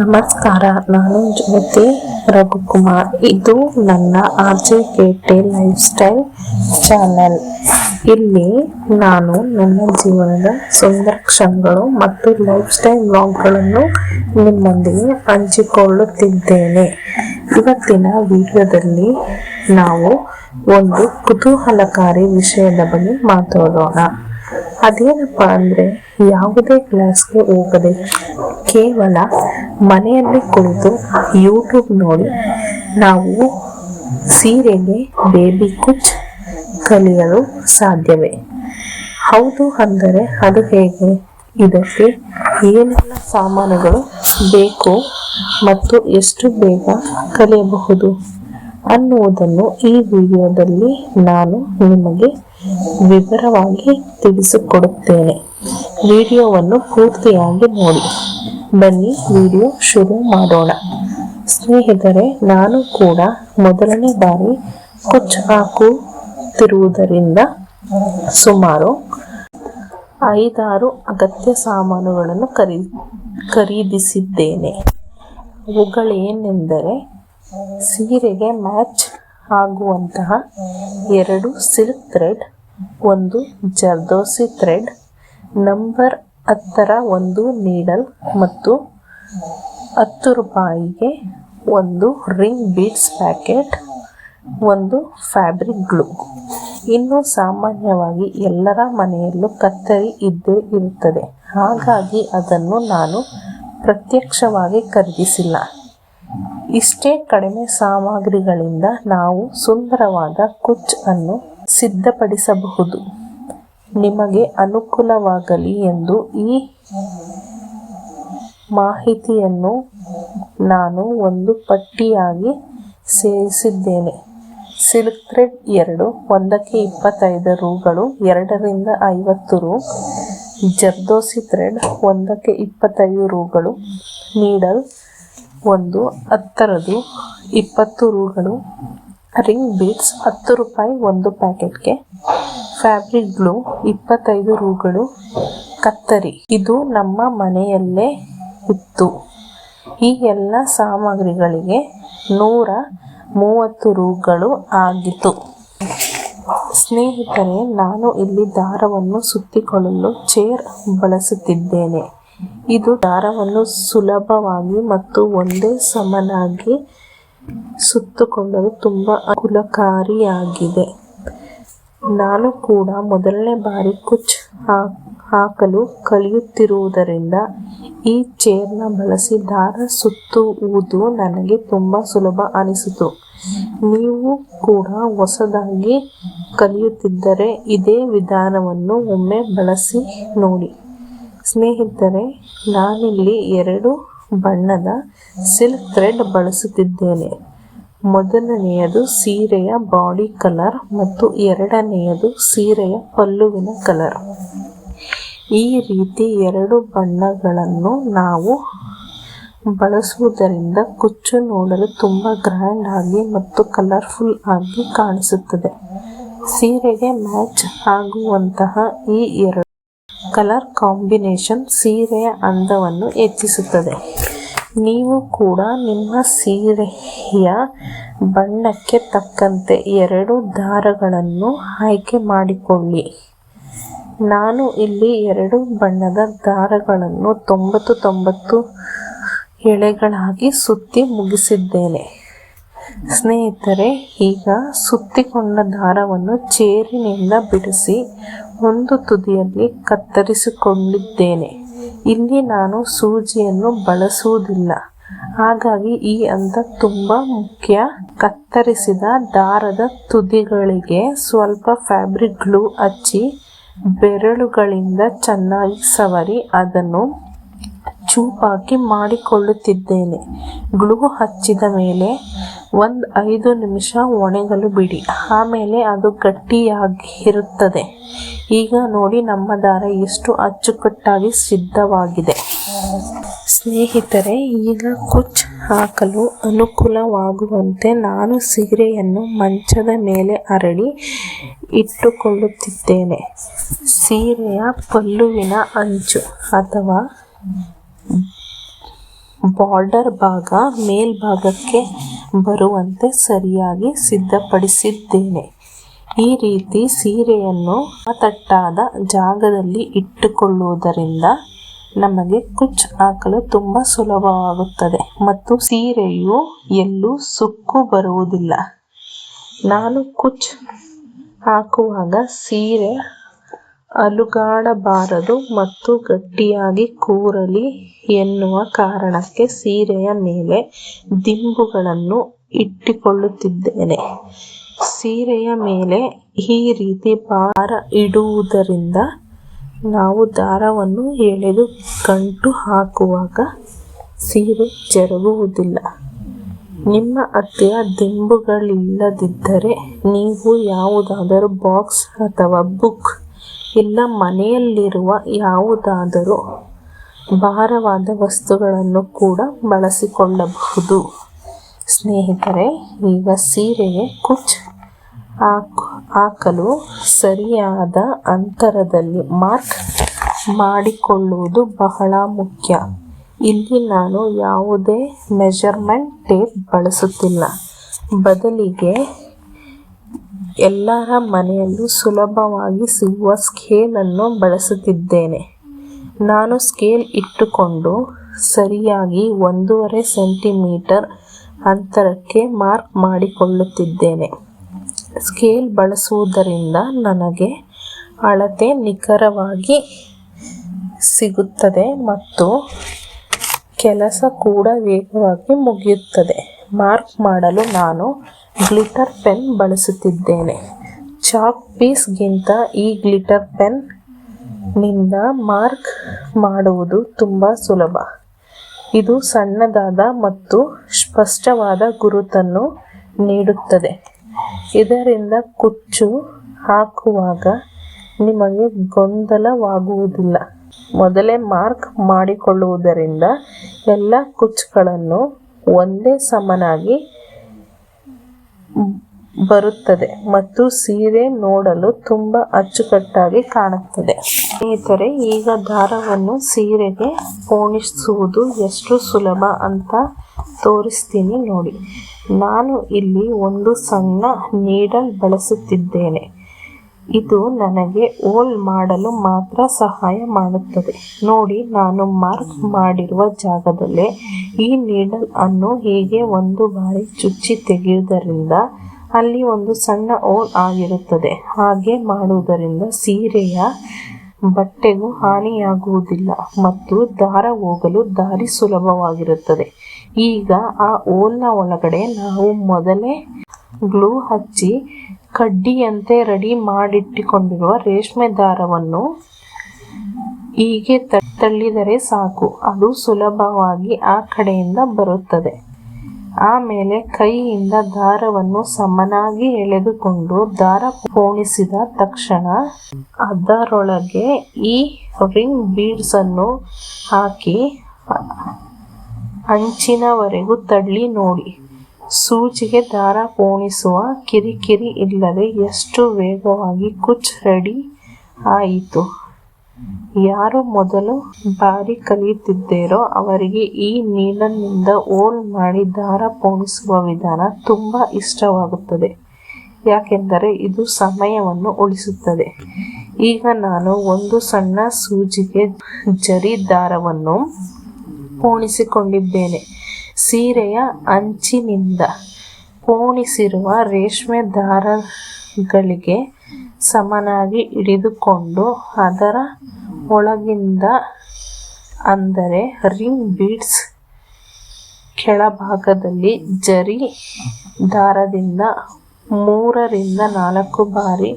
ನಮಸ್ಕಾರ, ನಾನು ಜ್ಯೋತಿ ರಘುಕುಮಾರ್. ಇದು ನನ್ನ R J K lifestyle channel. ಇಲ್ಲಿ ನಾನು ನನ್ನ ಜೀವನದ ಸುಂದರ ಕ್ಷಣಗಳು ಮತ್ತು ಲೈಫ್ ಸ್ಟೈಲ್ ವ್ಲಾಗ್ಗಳನ್ನು ನಿಮ್ಮೊಂದಿಗೆ ಹಂಚಿಕೊಳ್ಳುತ್ತಿದ್ದೇನೆ. ಇವತ್ತಿನ ವಿಡಿಯೋದಲ್ಲಿ ನಾವು ಒಂದು ಕುತೂಹಲಕಾರಿ ವಿಷಯದ ಬಗ್ಗೆ ಮಾತಾಡೋಣ. ಅದೇನಪ್ಪ ಅಂದರೆ ಯಾವುದೇ ಕ್ಲಾಸ್ಗೆ ಹೋಗದೆ ಕೇವಲ ಮನೆಯಲ್ಲಿ ಕುಳಿತು ಯೂಟ್ಯೂಬ್ ನೋಡಿ ನಾವು ಸೀರೆಗೆ ಬೇಬಿ ಕುಚ್ ಕಲಿಯಲು ಸಾಧ್ಯವೇ? ಹೌದು ಅಂದರೆ ಅದು ಹೇಗೆ? ಇದಕ್ಕೆ ಏನೆಲ್ಲ ಸಾಮಾನುಗಳು ಬೇಕು ಮತ್ತು ಎಷ್ಟು ಬೇಗ ಕಲಿಯಬಹುದು ಅನ್ನುವುದನ್ನು ಈ ವಿಡಿಯೋದಲ್ಲಿ ನಾನು ನಿಮಗೆ ವಿವರವಾಗಿ ತಿಳಿಸಿಕೊಡುತ್ತೇನೆ. ವಿಡಿಯೋವನ್ನು ಪೂರ್ತಿಯಾಗಿ ನೋಡಿ. ಬನ್ನಿ ವಿಡಿಯೋ ಶುರು ಮಾಡೋಣ. ಸ್ನೇಹಿತರೆ, ನಾನು ಕೂಡ ಮೊದಲನೇ ಬಾರಿ ಕೊಚ್ಚು ಹಾಕುತ್ತಿರುವುದರಿಂದ ಸುಮಾರು ಐದಾರು ಅಗತ್ಯ ಸಾಮಾನುಗಳನ್ನು ಖರೀ, ಖರೀದಿಸಿದ್ದೇನೆ. ಅವುಗಳೇನೆಂದರೆ ಸೀರೆಗೆ ಮ್ಯಾಚ್ ಆಗುವಂತಹ ಎರಡು ಸಿಲ್ಕ್ ಥ್ರೆಡ್ ಒಂದು ಜರ್ದೋಸಿ ಥ್ರೆಡ್ ನಂಬರ್ ಹತ್ತರ ಒಂದು ನೀಡಲ್ ಮತ್ತು ಹತ್ತು ರೂಪಾಯಿಗೆ ಒಂದು ರಿಂಗ್ ಬೀಡ್ಸ್ ಪ್ಯಾಕೆಟ್ ಒಂದು ಫ್ಯಾಬ್ರಿಕ್ ಗ್ಲೂ ಇನ್ನು ಸಾಮಾನ್ಯವಾಗಿ ಎಲ್ಲರ ಮನೆಯಲ್ಲೂ ಕತ್ತರಿ ಇದ್ದೇ ಇರುತ್ತದೆ. ಹಾಗಾಗಿ ಅದನ್ನು ನಾನು ಪ್ರತ್ಯಕ್ಷವಾಗಿ ಖರೀದಿಸಿಲ್ಲ. ಇಷ್ಟೇ ಕಡಿಮೆ ಸಾಮಗ್ರಿಗಳಿಂದ ನಾವು ಸುಂದರವಾದ ಕುಚ್ ಅನ್ನು ಸಿದ್ಧಪಡಿಸಬಹುದು. ನಿಮಗೆ ಅನುಕೂಲವಾಗಲಿ ಎಂದು ಈ ಮಾಹಿತಿಯನ್ನು ನಾನು ಒಂದು ಪಟ್ಟಿಯಾಗಿ ಸೇರಿಸಿದ್ದೇನೆ. ಸಿಲ್ಕ್ ಥ್ರೆಡ್ ಎರಡು, ಒಂದಕ್ಕೆ ಇಪ್ಪತ್ತೈದು ರೂಗಳು, ಎರಡರಿಂದ ಐವತ್ತು ರೂ. ಜರ್ದೋಸಿ ಥ್ರೆಡ್ ಒಂದಕ್ಕೆ ಇಪ್ಪತ್ತೈದು ರೂಗಳು. ನೀಡಲ್ ಒಂದು, ಹತ್ತರದು, ಇಪ್ಪತ್ತು ರೂಗಳು, ರಿಂಗ್ ಬೀಡ್ಸ್ ಹತ್ತು ರೂಪಾಯಿ ಒಂದು ಪ್ಯಾಕೆಟ್ಗೆ. ಫ್ಯಾಬ್ರಿಕ್ ಗ್ಲೂ ಇಪ್ಪತ್ತೈದು ರೂಗಳು, ಕತ್ತರಿ. ಇದು ನಮ್ಮ ಮನೆಯಲ್ಲೇ ಇತ್ತು. ಈ ಎಲ್ಲ ಸಾಮಗ್ರಿಗಳಿಗೆ ನೂರ ಮೂವತ್ತು ರೂಗಳು ಆಗಿತ್ತು. ಸ್ನೇಹಿತರೆ, ನಾನು ಇಲ್ಲಿ ದಾರವನ್ನು ಸುತ್ತಿಕೊಳ್ಳಲು ಚೇರ್ ಬಳಸುತ್ತಿದ್ದೇನೆ. ಇದು ದಾರವನ್ನು ಸುಲಭವಾಗಿ ಮತ್ತು ಒಂದೇ ಸಮನಾಗಿ ಸುತ್ತುಕೊಳ್ಳಲು ತುಂಬ ಅನುಕೂಲಕಾರಿಯಾಗಿದೆ. ನಾನು ಕೂಡ ಮೊದಲನೇ ಬಾರಿ ಕುಚ್ ಹಾಕಲು ಕಲಿಯುತ್ತಿರುವುದರಿಂದ ಈ ಚೇರ್ನ ಬಳಸಿ ದಾರ ಸುತ್ತುವುದು ನನಗೆ ತುಂಬ ಸುಲಭ ಅನಿಸಿತು. ನೀವು ಕೂಡ ಹೊಸದಾಗಿ ಕಲಿಯುತ್ತಿದ್ದರೆ ಇದೇ ವಿಧಾನವನ್ನು ಒಮ್ಮೆ ಬಳಸಿ ನೋಡಿ. ಸ್ನೇಹಿತರೆ, ನಾನಿಲ್ಲಿ ಎರಡು ಬಣ್ಣದ ಸಿಲ್ಕ್ ಥ್ರೆಡ್ ಬಳಸುತ್ತಿದ್ದೇನೆ. ಮೊದಲನೆಯದು ಸೀರೆಯ ಬಾಡಿ ಕಲರ್ ಮತ್ತು ಎರಡನೆಯದು ಸೀರೆಯ ಪಲ್ಲುವಿನ ಕಲರ್. ಈ ರೀತಿ ಎರಡು ಬಣ್ಣಗಳನ್ನು ನಾವು ಬಳಸುವುದರಿಂದ ಕುಚ್ಚು ನೋಡಲು ತುಂಬ ಗ್ರ್ಯಾಂಡ್ ಆಗಿ ಮತ್ತು ಕಲರ್ಫುಲ್ ಆಗಿ ಕಾಣಿಸುತ್ತದೆ. ಸೀರೆಗೆ ಮ್ಯಾಚ್ ಆಗುವಂತಹ ಈ ಎರಡು ಕಲರ್ ಕಾಂಬಿನೇಷನ್ ಸೀರೆಯ ಅಂದವನ್ನು ಹೆಚ್ಚಿಸುತ್ತದೆ ನೀವು ಕೂಡ ನಿಮ್ಮ ಸೀರೆಯ ಬಣ್ಣಕ್ಕೆ ತಕ್ಕಂತೆ ಎರಡು ದಾರಗಳನ್ನು ಆಯ್ಕೆ ಮಾಡಿಕೊಳ್ಳಿ. ನಾನು ಇಲ್ಲಿ ಎರಡು ಬಣ್ಣದ ದಾರಗಳನ್ನು ತೊಂಬತ್ತು ತೊಂಬತ್ತು ಎಳೆಗಳಾಗಿ ಸುತ್ತಿ ಮುಗಿಸಿದ್ದೇನೆ. ಸ್ನೇಹಿತರೆ, ಈಗ ಸುತ್ತಿಕೊಂಡ ದಾರವನ್ನು ಚೇರಿನಿಂದ ಬಿಡಿಸಿ ಒಂದು ತುದಿಯಲ್ಲಿ ಕತ್ತರಿಸಿಕೊಂಡಿದ್ದೇನೆ. ಇಲ್ಲಿ ನಾನು ಸೂಜಿಯನ್ನು ಬಳಸುವುದಿಲ್ಲ. ಹಾಗಾಗಿ ಈ ಹಂತ ತುಂಬ ಮುಖ್ಯ. ಕತ್ತರಿಸಿದ ದಾರದ ತುದಿಗಳಿಗೆ ಸ್ವಲ್ಪ ಫ್ಯಾಬ್ರಿಕ್ ಗ್ಲೂ ಹಚ್ಚಿ ಬೆರಳುಗಳಿಂದ ಚೆನ್ನಾಗಿ ಸವರಿ ಅದನ್ನು ಚೂಪಾಕಿ ಮಾಡಿಕೊಳ್ಳುತ್ತಿದ್ದೇನೆ. ಗ್ಲೂ ಹಚ್ಚಿದ ಮೇಲೆ ಒಂದು ಐದು ನಿಮಿಷ ಒಣಗಲು ಬಿಡಿ. ಆಮೇಲೆ ಅದು ಗಟ್ಟಿಯಾಗಿರುತ್ತದೆ. ಈಗ ನೋಡಿ ನಮ್ಮ ದಾರ ಎಷ್ಟು ಅಚ್ಚುಕಟ್ಟಾಗಿ ಸಿದ್ಧವಾಗಿದೆ. ಸ್ನೇಹಿತರೆ, ಈಗ ಕುಚ್ ಹಾಕಲು ಅನುಕೂಲವಾಗುವಂತೆ ನಾನು ಸೀರೆಯನ್ನು ಮಂಚದ ಮೇಲೆ ಅರಳಿ ಇಟ್ಟುಕೊಳ್ಳುತ್ತಿದ್ದೇನೆ. ಸೀರೆಯ ಪಲ್ಲುವಿನ ಅಂಚು ಅಥವಾ ಬಾರ್ಡರ್ ಭಾಗ ಮೇಲ್ಭಾಗಕ್ಕೆ ಬರುವಂತೆ ಸರಿಯಾಗಿ ಸಿದ್ಧಪಡಿಸಿದ್ದೇನೆ. ಈ ರೀತಿ ಸೀರೆಯನ್ನು ತಟ್ಟಾದ ಜಾಗದಲ್ಲಿ ಇಟ್ಟುಕೊಳ್ಳುವುದರಿಂದ ನಮಗೆ ಕುಚ್ ಹಾಕಲು ತುಂಬ ಸುಲಭವಾಗುತ್ತದೆ ಮತ್ತು ಸೀರೆಯು ಎಲ್ಲೂ ಸುಕ್ಕು ಬರುವುದಿಲ್ಲ. ನಾನು ಕುಚ್ ಹಾಕುವಾಗ ಸೀರೆ ಅಲುಗಾಡಬಾರದು ಮತ್ತು ಗಟ್ಟಿಯಾಗಿ ಕೂರಲಿ ಎನ್ನುವ ಕಾರಣಕ್ಕೆ ಸೀರೆಯ ಮೇಲೆ ದಿಂಬುಗಳನ್ನು ಇಟ್ಟುಕೊಳ್ಳುತ್ತಿದ್ದೇನೆ. ಸೀರೆಯ ಮೇಲೆ ಈ ರೀತಿ ಭಾರ ಇಡುವುದರಿಂದ ನಾವು ದಾರವನ್ನು ಎಳೆದು ಗಂಟು ಹಾಕುವಾಗ ಸೀರೆ ಜರುಗುವುದಿಲ್ಲ. ನಿಮ್ಮ ಹತ್ತಿರ ದಿಂಬುಗಳಿಲ್ಲದಿದ್ದರೆ ನೀವು ಯಾವುದಾದರೂ ಬಾಕ್ಸ್ ಅಥವಾ ಬುಕ್ ಇಲ್ಲ ಮನೆಯಲ್ಲಿರುವ ಯಾವುದಾದರೂ ಭಾರವಾದ ವಸ್ತುಗಳನ್ನು ಕೂಡ ಬಳಸಿಕೊಳ್ಳಬಹುದು. ಸ್ನೇಹಿತರೆ, ಈಗ ಸೀರೆಗೆ ಕುಚ್ ಹಾಕು, ಹಾಕಲು ಸರಿಯಾದ ಅಂತರದಲ್ಲಿ ಮಾರ್ಕ್ ಮಾಡಿಕೊಳ್ಳುವುದು ಬಹಳ ಮುಖ್ಯ. ಇಲ್ಲಿ ನಾನು ಯಾವುದೇ ಮೆಜರ್ಮೆಂಟ್ ಟೇಪ್ ಬಳಸುತ್ತಿಲ್ಲ. ಬದಲಿಗೆ ಎಲ್ಲರ ಮನೆಯಲ್ಲೂ ಸುಲಭವಾಗಿ ಸಿಗುವ ಸ್ಕೇಲನ್ನು ಬಳಸುತ್ತಿದ್ದೇನೆ. ನಾನು ಸ್ಕೇಲ್ ಇಟ್ಟುಕೊಂಡು ಸರಿಯಾಗಿ ಒಂದೂವರೆ ಸೆಂಟಿಮೀಟರ್ ಅಂತರಕ್ಕೆ ಮಾರ್ಕ್ ಮಾಡಿಕೊಳ್ಳುತ್ತಿದ್ದೇನೆ. ಸ್ಕೇಲ್ ಬಳಸುವುದರಿಂದ ನನಗೆ ಅಳತೆ ನಿಖರವಾಗಿ ಸಿಗುತ್ತದೆ ಮತ್ತು ಕೆಲಸ ಕೂಡ ವೇಗವಾಗಿ ಮುಗಿಯುತ್ತದೆ. ಮಾರ್ಕ್ ಮಾಡಲು ನಾನು ಗ್ಲಿಟರ್ ಪೆನ್ ಬಳಸುತ್ತಿದ್ದೇನೆ. ಚಾಕ್ ಪೀಸ್ಗಿಂತ ಈ ಗ್ಲಿಟರ್ ಪೆನ್ನಿಂದ ಮಾರ್ಕ್ ಮಾಡುವುದು ತುಂಬ ಸುಲಭ. ಇದು ಸಣ್ಣದಾದ ಮತ್ತು ಸ್ಪಷ್ಟವಾದ ಗುರುತನ್ನು ನೀಡುತ್ತದೆ. ಇದರಿಂದ ಕುಚ್ಚು ಹಾಕುವಾಗ ನಿಮಗೆ ಗೊಂದಲವಾಗುವುದಿಲ್ಲ. ಮೊದಲೇ ಮಾರ್ಕ್ ಮಾಡಿಕೊಳ್ಳುವುದರಿಂದ ಎಲ್ಲ ಕುಚ್ಚುಗಳನ್ನು ಒಂದೇ ಸಮನಾಗಿ ಬರುತ್ತದೆ. ಮತ್ತು ಸೀರೆ ನೋಡಲು ತುಂಬ ಅಚ್ಚುಕಟ್ಟಾಗಿ ಕಾಣುತ್ತದೆ. ಸ್ನೇಹಿತರೆ, ಈಗ ದಾರವನ್ನು ಸೀರೆಗೆ ಪೋಣಿಸುವುದು ಎಷ್ಟು ಸುಲಭ ಅಂತ ತೋರಿಸ್ತೀನಿ ನೋಡಿ. ನಾನು ಇಲ್ಲಿ ಒಂದು ಸಣ್ಣ ನೀಡಲ್ ಬಳಸುತ್ತಿದ್ದೇನೆ. ಇದು ನನಗೆ ಓಲ್ ಮಾಡಲು ಮಾತ್ರ ಸಹಾಯ ಮಾಡುತ್ತದೆ. ನೋಡಿ, ನಾನು ಮಾರ್ಕ್ ಮಾಡಿರುವ ಜಾಗದಲ್ಲೇ ಈ ನೀಡಲ್ ಅನ್ನು ಹೀಗೆ ಒಂದು ಬಾರಿ ಚುಚ್ಚಿ ತೆಗೆಯುವುದರಿಂದ ಅಲ್ಲಿ ಒಂದು ಸಣ್ಣ ಓಲ್ ಆಗಿರುತ್ತದೆ. ಹಾಗೆ ಮಾಡುವುದರಿಂದ ಸೀರೆಯ ಬಟ್ಟೆಗೂ ಹಾನಿಯಾಗುವುದಿಲ್ಲ ಮತ್ತು ದಾರ ಹೋಗಲು ದಾರಿ ಸುಲಭವಾಗಿರುತ್ತದೆ. ಈಗ ಆ ಓಲ್ನ ಒಳಗಡೆ ನಾವು ಮೊದಲೇ ಗ್ಲೂ ಹಚ್ಚಿ ಕಡ್ಡಿಯಂತೆ ರೆಡಿ ಮಾಡಿಟ್ಟುಕೊಂಡಿರುವ ರೇಷ್ಮೆ ದಾರವನ್ನು ಹೀಗೆ ತಳ್ಳಿದರೆ ಸಾಕು. ಅದು ಸುಲಭವಾಗಿ ಆ ಕಡೆಯಿಂದ ಬರುತ್ತದೆ. ಆಮೇಲೆ ಕೈಯಿಂದ ದಾರವನ್ನು ಸಮನಾಗಿ ಎಳೆದುಕೊಂಡು ದಾರ ಪೋಣಿಸಿದ ತಕ್ಷಣ ಅದರೊಳಗೆ ಈ ರಿಂಗ್ ಬೀಡ್ಸ್ ಅನ್ನು ಹಾಕಿ ಅಂಚಿನವರೆಗೂ ತಳ್ಳಿ ನೋಡಿ. ಸೂಜಿಗೆ ದಾರ ಪೋಣಿಸುವ ಕಿರಿಕಿರಿ ಇಲ್ಲದೆ ಎಷ್ಟು ವೇಗವಾಗಿ ಕುಚ್ ರೆಡಿ ಆಯಿತು. ಯಾರು ಮೊದಲು ಬಾರಿ ಕಲಿಯುತ್ತಿದ್ದೀರೋ ಅವರಿಗೆ ಈ ನೀಲನ್ನಿಂದ ಓಲ್ ಮಾಡಿ ದಾರ ಪೋಣಿಸುವ ವಿಧಾನ ತುಂಬ ಇಷ್ಟವಾಗುತ್ತದೆ. ಯಾಕೆಂದರೆ ಇದು ಸಮಯವನ್ನು ಉಳಿಸುತ್ತದೆ. ಈಗ ನಾನು ಒಂದು ಸಣ್ಣ ಸೂಜಿಗೆ ಜರಿ ದಾರವನ್ನು ಪೋಣಿಸಿಕೊಂಡಿದ್ದೇನೆ. ಸೀರೆಯ ಅಂಚಿನಿಂದ ಪೋಣಿಸಿರುವ ರೇಷ್ಮೆ ದಾರಗಳಿಗೆ ಸಮನಾಗಿ ಹಿಡಿದುಕೊಂಡು ಅದರ ಒಳಗಿಂದ ಅಂದರೆ ರಿಂಗ್ ಬೀಡ್ಸ್ ಕೆಳಭಾಗದಲ್ಲಿ ಜರಿ ದಾರದಿಂದ ಮೂರರಿಂದ ನಾಲ್ಕು ಬಾರಿ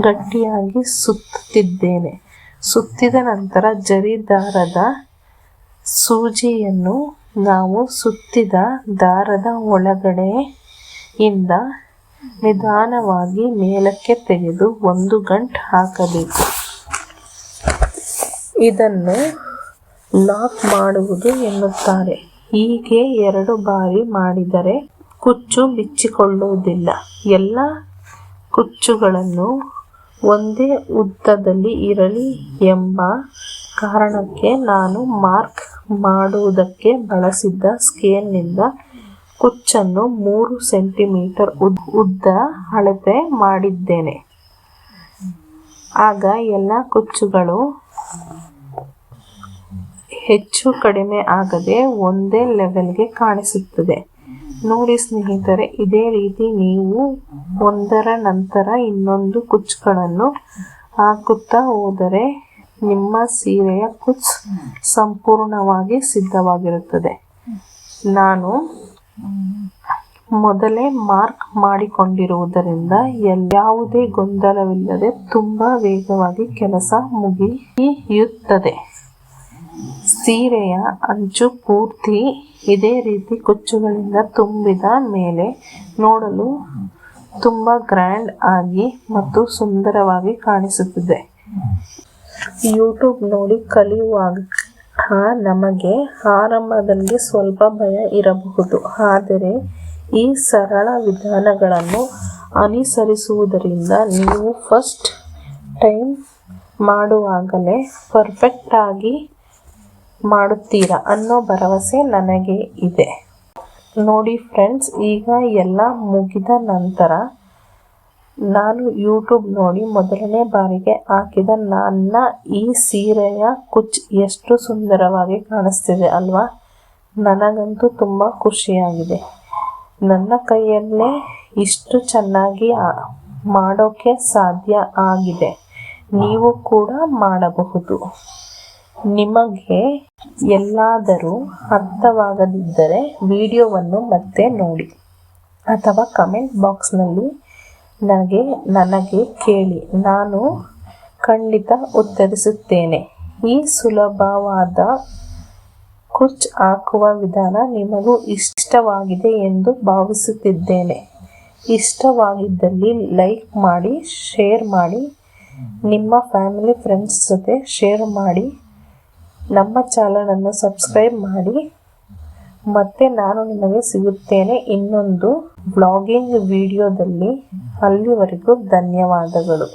ಗಟ್ಟಿಯಾಗಿ ಸುತ್ತುತ್ತಿದ್ದೇನೆ. ಸುತ್ತಿದ ನಂತರ ಜರಿ ದಾರದ ಸೂಜಿಯನ್ನು ನಾವು ಸುತ್ತಿದ ದಾರದ ಒಳಗಡೆ ಇಂದ ನಿಧಾನವಾಗಿ ಮೇಲಕ್ಕೆ ತೆಗೆದು ಒಂದು ಗಂಟು ಹಾಕಬೇಕು. ಇದನ್ನು ಲಾಕ್ ಮಾಡುವುದು ಎನ್ನುತ್ತಾರೆ. ಹೀಗೆ ಎರಡು ಬಾರಿ ಮಾಡಿದರೆ ಕುಚ್ಚು ಬಿಚ್ಚಿಕೊಳ್ಳುವುದಿಲ್ಲ. ಎಲ್ಲ ಕುಚ್ಚುಗಳನ್ನು ಒಂದೇ ಉದ್ದದಲ್ಲಿ ಇರಲಿ ಎಂಬ ಕಾರಣಕ್ಕೆ ನಾನು ಮಾರ್ಕ್ ಮಾಡುವುದಕ್ಕೆ ಬಳಸಿದ್ದ ಸ್ಕೇಲ್ನಿಂದ ಕುಚ್ಚನ್ನು ಮೂರು ಸೆಂಟಿಮೀಟರ್ ಉದ್ ಉದ್ದ ಅಳತೆ ಮಾಡಿದ್ದೇನೆ. ಆಗ ಎಲ್ಲ ಕುಚ್ಚುಗಳು ಹೆಚ್ಚು ಕಡಿಮೆ ಆಗದೆ ಒಂದೇ ಲೆವೆಲ್ಗೆ ಕಾಣಿಸುತ್ತದೆ. ನೋಡಿ ಸ್ನೇಹಿತರೆ, ಇದೇ ರೀತಿ ನೀವು ಒಂದರ ನಂತರ ಇನ್ನೊಂದು ಕುಚ್ಚುಗಳನ್ನು ಹಾಕುತ್ತಾ ಹೋದರೆ ನಿಮ್ಮ ಸೀರೆಯ ಕುಚ್ ಸಂಪೂರ್ಣವಾಗಿ ಸಿದ್ಧವಾಗಿರುತ್ತದೆ. ನಾನು ಮೊದಲೇ ಮಾರ್ಕ್ ಮಾಡಿಕೊಂಡಿರುವುದರಿಂದ ಯಾವುದೇ ಗೊಂದಲವಿಲ್ಲದೆ ತುಂಬಾ ವೇಗವಾಗಿ ಕೆಲಸ ಮುಗಿಯುತ್ತದೆ. ಸೀರೆಯ ಅಂಚು ಪೂರ್ತಿ ಇದೇ ರೀತಿ ಕುಚ್ಚುಗಳಿಂದ ತುಂಬಿದ ಮೇಲೆ ನೋಡಲು ತುಂಬ ಗ್ರ್ಯಾಂಡ್ ಆಗಿ ಮತ್ತು ಸುಂದರವಾಗಿ ಕಾಣಿಸುತ್ತದೆ. ಯೂಟ್ಯೂಬ್ ನೋಡಿ ಕಲಿಯುವಾಗ ನಮಗೆ ಆರಂಭದಲ್ಲಿ ಸ್ವಲ್ಪ ಭಯ ಇರಬಹುದು. ಆದರೆ ಈ ಸರಳ ವಿಧಾನಗಳನ್ನು ಅನುಸರಿಸುವುದರಿಂದ ನೀವು ಫಸ್ಟ್ ಟೈಮ್ ಮಾಡುವಾಗಲೇ ಪರ್ಫೆಕ್ಟಾಗಿ ಮಾಡುತ್ತೀರಾ ಅನ್ನೋ ಭರವಸೆ ನನಗೆ ಇದೆ. ನೋಡಿ ಫ್ರೆಂಡ್ಸ್ ಈಗ ಎಲ್ಲ ಮುಗಿದ ನಂತರ ನಾನು ಯೂಟ್ಯೂಬ್ ನೋಡಿ ಮೊದಲನೇ ಬಾರಿಗೆ ಹಾಕಿದ ನನ್ನ ಈ ಸೀರೆಯ ಕುಚ್ ಎಷ್ಟು ಸುಂದರವಾಗಿ ಕಾಣಿಸ್ತಿದೆ ಅಲ್ವಾ? ನನಗಂತೂ ತುಂಬ ಖುಷಿಯಾಗಿದೆ. ನನ್ನ ಕೈಯಲ್ಲೇ ಇಷ್ಟು ಚೆನ್ನಾಗಿ ಮಾಡೋಕ್ಕೆ ಸಾಧ್ಯ ಆಗಿದೆ. ನೀವು ಕೂಡ ಮಾಡಬಹುದು. ನಿಮಗೆ ಎಲ್ಲಾದರೂ ಅರ್ಥವಾಗದಿದ್ದರೆ ವಿಡಿಯೋವನ್ನು ಮತ್ತೆ ನೋಡಿ ಅಥವಾ ಕಮೆಂಟ್ ಬಾಕ್ಸ್ನಲ್ಲಿ ನನಗೆ ನನಗೆ ಕೇಳಿ, ನಾನು ಖಂಡಿತ ಉತ್ತರಿಸುತ್ತೇನೆ. ಈ ಸುಲಭವಾದ ಕುಚ್ ಹಾಕುವ ವಿಧಾನ ನಿಮಗೂ ಇಷ್ಟವಾಗಿದೆ ಎಂದು ಭಾವಿಸುತ್ತಿದ್ದೇನೆ. ಇಷ್ಟವಾಗಿದ್ದಲ್ಲಿ ಲೈಕ್ ಮಾಡಿ, ಶೇರ್ ಮಾಡಿ, ನಿಮ್ಮ ಫ್ಯಾಮಿಲಿ ಫ್ರೆಂಡ್ಸ್ ಜೊತೆ ಶೇರ್ ಮಾಡಿ, ನಮ್ಮ ಚಾನಲನ್ನು ಸಬ್ಸ್ಕ್ರೈಬ್ ಮಾಡಿ. ಮತ್ತೆ ನಾನು ನಿಮಗೆ ಸಿಗುತ್ತೇನೆ ಇನ್ನೊಂದು ಬ್ಲಾಗಿಂಗ್ ವಿಡಿಯೋದಲ್ಲಿ ಅಲ್ಲಿವರೆಗೂ ಧನ್ಯವಾದಗಳು.